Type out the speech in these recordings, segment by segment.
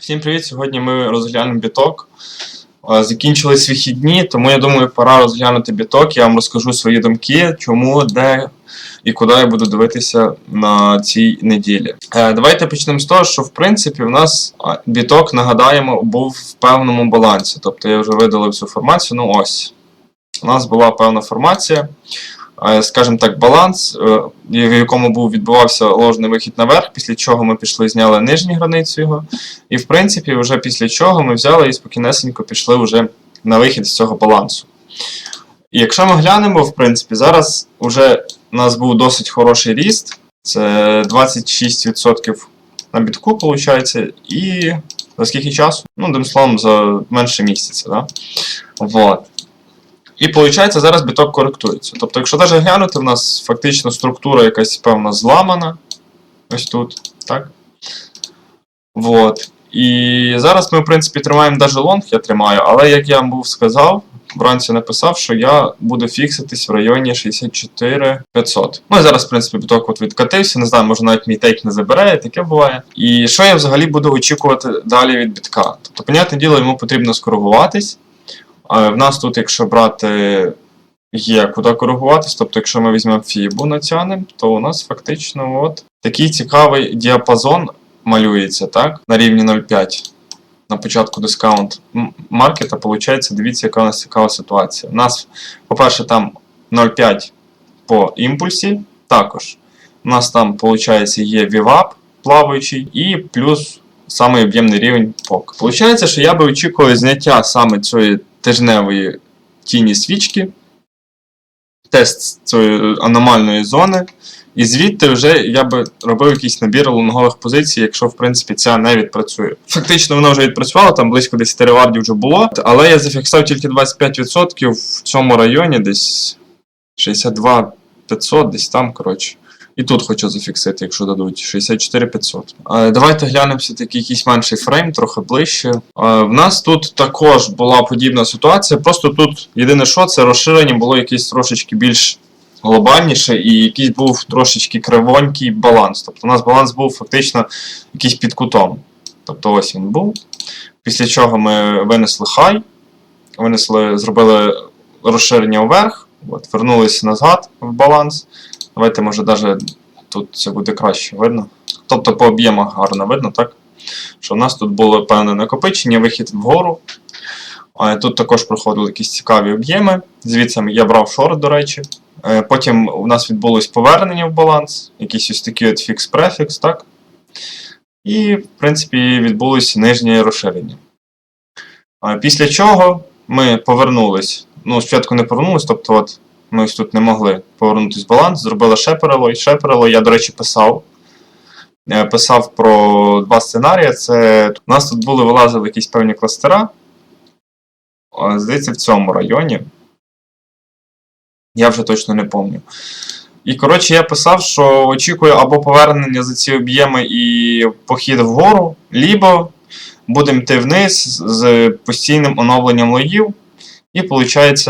Всім привіт! Сьогодні ми розглянемо біток. Е, Закінчились вихідні, тому я думаю, пора розглянути біток. Я вам розкажу свої думки, чому, де і куди я буду дивитися на цій неділі. Е, Давайте почнемо з того, що в принципі в нас біток, нагадаємо, був в певному балансі. Тобто я вже видалив цю формацію. Ну ось. У нас була певна формація. Скажімо так, баланс, е, в якому був відбувався ложний вихід наверх, після чого ми пішли, зняли нижню границю його. І в принципі, вже після чого ми взяли і спокійнесенько пішли вже на вихід з цього балансу. І якщо ми глянемо, в принципі, зараз вже у нас був досить хороший ріст. Це 26% на бітку, виходить, і за скільки часу? Ну, одним словом, за менше місяця. Да? Вот. І виходить, зараз біток коректується. Тобто, якщо навіть глянути, в нас фактично структура якась певна зламана. Ось тут, так? Вот. І зараз ми, в принципі, тримаємо навіть лонг, я тримаю, але як я вам був сказав, вранці написав, що я буду фікситись в районі 64 500. Ну і зараз, в принципі, біток от відкатився, не знаю, може навіть мій тейк не забере, таке буває. І що я взагалі буду очікувати далі від бітка? Тобто, понятне діло, йому потрібно скоригуватись. А в нас тут, якщо брати. Є куди коригуватись, тобто, якщо ми візьмемо фібу натягнемо, то у нас фактично от такий цікавий діапазон малюється, так? На рівні 0,5 на початку дискаунт маркета. Получається, дивіться, яка у нас цікава ситуація. У нас, по-перше, там 0,5 по імпульсі. Також у нас там, виходить, є VWAP плаваючий, і плюс самий об'ємний рівень POC. Получається, що я би очікував зняття саме цієї тижневої тіні свічки, тест цієї аномальної зони. І звідти вже я би робив якийсь набір лонгових позицій, якщо в принципі ця не відпрацює. Фактично вона вже відпрацювала, там близько 10 ревардів вже було, але я зафіксував тільки 25% в цьому районі, десь 62 500, десь там, коротше. І тут хочу зафіксити, якщо дадуть 64 500. Е, Давайте глянемо все-таки якийсь менший фрейм, трохи ближче. Е, В нас тут також була подібна ситуація. Просто тут єдине, що це розширення було якесь трошечки більш глобальніше і якийсь був трошечки кривонький баланс. Тобто у нас баланс був фактично якийсь під кутом. Тобто ось він був. Після чого ми винесли хай, винесли, зробили розширення вверх, от, вернулися назад в баланс. Давайте, може, навіть тут це буде краще видно. Тобто по об'ємах гарно видно, так? Що в нас тут було певне накопичення, вихід вгору. Тут також проходили якісь цікаві об'єми. Звідси я брав шорт, до речі. Е, Потім у нас відбулось повернення в баланс, якийсь ось такий от фікс-префікс, так? І, в принципі, відбулось нижнє розширення. Після чого ми повернулись. Ну, спочатку не повернулись, тобто от ми ось тут не могли повернутися в баланс, зробили ще перелой, ще. Я, до речі, писав. Е, Писав про два сценарії. Це у нас тут були вилазили якісь певні кластера. Здається, в цьому районі. Я вже точно не пам'ятаю. І, коротше, я писав, що очікую або повернення за ці об'єми і похід вгору, лібо будемо йти вниз з постійним оновленням лоїв. І, виходить,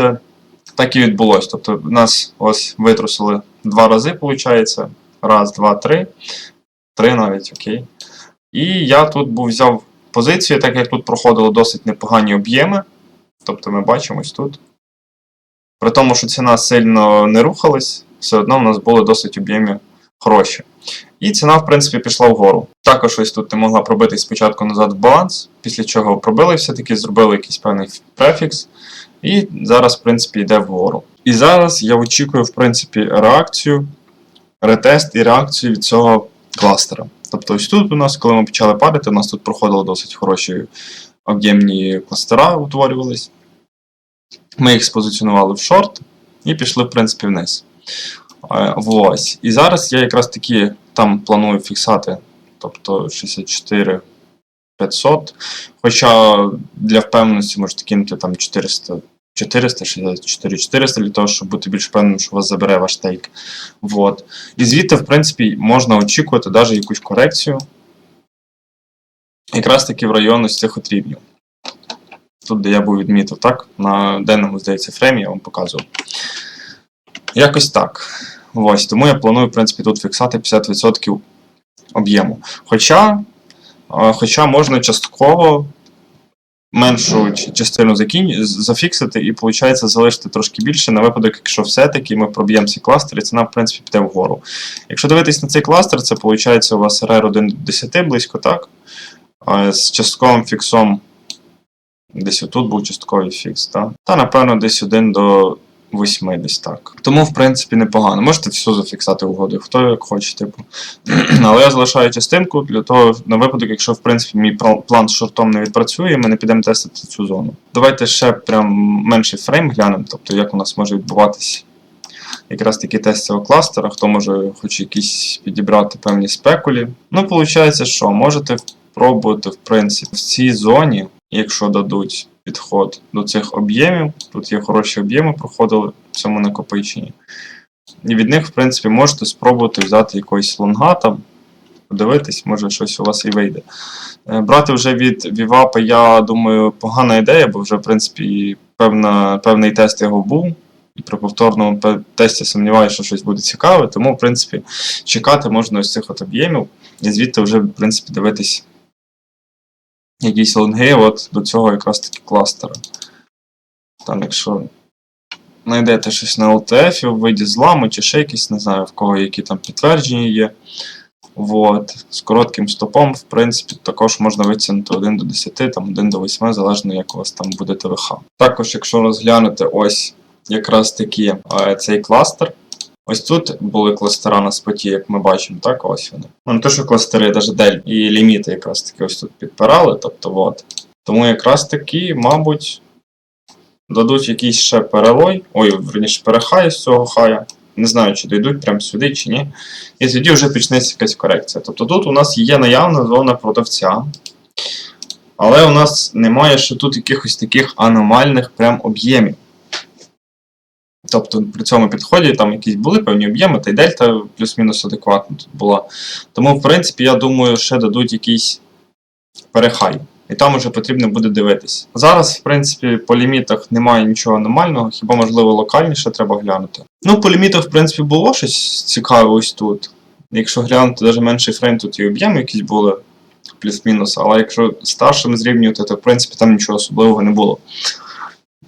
так і відбулося. Тобто, нас ось витрусили два рази, виходить. Раз, два, три. Три навіть, окей. І я тут був взяв позицію, так як тут проходили досить непогані об'єми. Тобто ми бачимо ось тут. При тому, що ціна сильно не рухалась, все одно в нас були досить об'ємі хороші. І ціна, в принципі, пішла вгору. Також ось тут не могла пробитись спочатку назад в баланс, після чого пробили все-таки, зробили якийсь певний префікс. І зараз, в принципі, йде вгору. І зараз я очікую, в принципі, реакцію, ретест і реакцію від цього кластера. Тобто, ось тут у нас, коли ми почали падати, у нас тут проходили досить хороші об'ємні кластера, утворювались. Ми їх спозиціонували в шорт і пішли, в принципі, вниз. Е, Ось. І зараз я якраз таки там планую фіксати, тобто 64 500. Хоча для впевненості можете кинути там 400. 400, 64 400 для того, щоб бути більш впевненим, що вас забере ваш тейк. Вот. І звідти, в принципі, можна очікувати навіть якусь корекцію. Якраз таки в районі з цих от рівнів. Тут, де я був відмітив, так? На денному, здається, фреймі я вам показував. Якось так. Ось, тому я планую, в принципі, тут фіксати 50% об'єму. Хоча Хоча можна частково меншу частину зафіксити і, виходить, залишити трошки більше на випадок, якщо все-таки ми проб'ємо ці кластери, ціна, в принципі, піде вгору. Якщо дивитись на цей кластер, це виходить у вас RR 1 до 10 близько, так? З частковим фіксом десь отут був частковий фікс, так? Та, напевно, десь 1 до 8 десь так. Тому, в принципі, непогано. Можете все зафіксати угоду, хто як хоче, типу. Але я залишаю частинку для того, на випадок, якщо в принципі мій план з шортом не відпрацює, ми не підемо тестити цю зону. Давайте ще прям менший фрейм глянемо, тобто як у нас може відбуватись якраз такі тест цього кластера, хто може хоч якісь підібрати певні спекулі. Ну, виходить, що можете пробувати, в принципі, в цій зоні, якщо дадуть підход до цих об'ємів, тут є хороші об'єми, проходили в цьому накопиченні. І від них, в принципі, можете спробувати взяти якогось лонга там, подивитись, може щось у вас і вийде. Е, Брати вже від Вівапа, я думаю, погана ідея, бо вже, в принципі, певна, певний тест його був. І при повторному тесті сумніваюся, що щось буде цікаве, тому, в принципі, чекати можна ось цих от об'ємів, і звідти вже, в принципі, дивитись якісь лонги от до цього якраз таки кластера. Там, якщо знайдете щось на LTF в виді зламу чи ще якісь, не знаю, в кого які там підтвердження є. Вот. З коротким стопом, в принципі, також можна витягнути 1 до 10, там 1 до 8, залежно як у вас там буде ТВХ. Також, якщо розглянути ось якраз таки е, цей кластер. Ось тут були кластера на споті, як ми бачимо, так, ось вони. Ну, не те, що кластери, навіть дель і ліміти якраз таки ось тут підпирали, тобто от. Тому якраз таки, мабуть, дадуть якийсь ще перелой, ой, верніше, перехай з цього хая. Не знаю, чи дійдуть прямо сюди, чи ні. І тоді вже почнеться якась корекція. Тобто тут у нас є наявна зона продавця, але у нас немає ще тут якихось таких аномальних прям об'ємів. Тобто при цьому підході там якісь були певні об'єми, та й дельта плюс-мінус адекватно тут була. Тому, в принципі, я думаю, ще дадуть якийсь перехай. І там уже потрібно буде дивитись. Зараз, в принципі, по лімітах немає нічого аномального, хіба можливо локальніше треба глянути. Ну, по лімітах, в принципі, було щось цікаве ось тут. Якщо глянути навіть менший фрейм, тут і об'єми якісь були плюс-мінус, але якщо старшим зрівнювати, то в принципі там нічого особливого не було.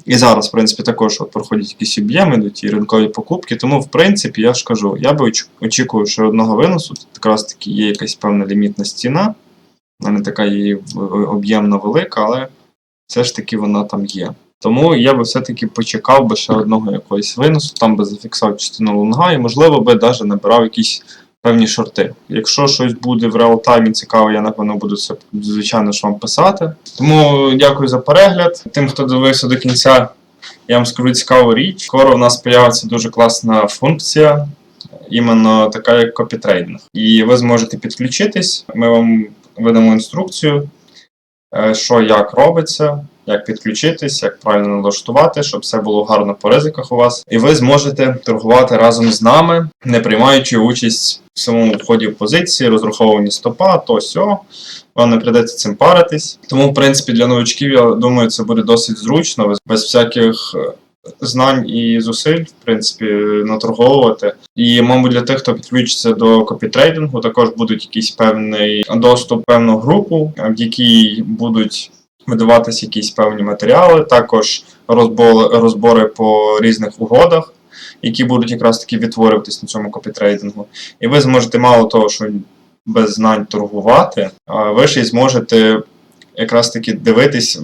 І зараз, в принципі, також от проходять якісь об'єми, йдуть і ринкові покупки. Тому, в принципі, я ж кажу, я би очікував ще одного виносу. Тут якраз таки є якась певна лімітна стіна. Вона не така її об'ємно велика, але все ж таки вона там є. Тому я би все-таки почекав би ще одного якогось виносу, там би зафіксував частину лонга і, можливо, би навіть набирав якісь певні шорти. Якщо щось буде в реалтаймі цікаве, я напевно буду це звичайно ж вам писати. Тому дякую за перегляд. Тим, хто дивився до кінця, я вам скажу цікаву річ. Скоро у нас появиться дуже класна функція, іменно така як копітрейдинг. І ви зможете підключитись. Ми вам видамо інструкцію, е, що як робиться. Як підключитись, як правильно налаштувати, щоб все було гарно по ризиках у вас. І ви зможете торгувати разом з нами, не приймаючи участь в самому вході в позиції, розраховувані стопа, то сьо. Вам не прийдеться цим паритись. Тому, в принципі, для новичків, я думаю, це буде досить зручно, без, без всяких е, знань і зусиль, в принципі, наторговувати. І, мабуть, для тих, хто підключиться до копітрейдингу, також будуть якийсь певний доступ певну групу, в якій будуть видаватися якісь певні матеріали, також розбори, по різних угодах, які будуть якраз таки відтворюватись на цьому копітрейдингу. І ви зможете мало того, що без знань торгувати, ви ще й зможете якраз таки дивитись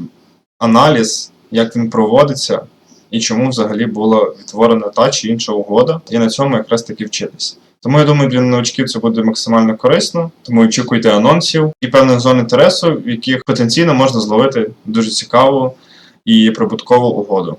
аналіз, як він проводиться, і чому взагалі була відтворена та чи інша угода, і на цьому якраз таки вчитись. Тому я думаю, для новачків це буде максимально корисно. Тому очікуйте анонсів і певних зон інтересу, в яких потенційно можна зловити дуже цікаву і прибуткову угоду.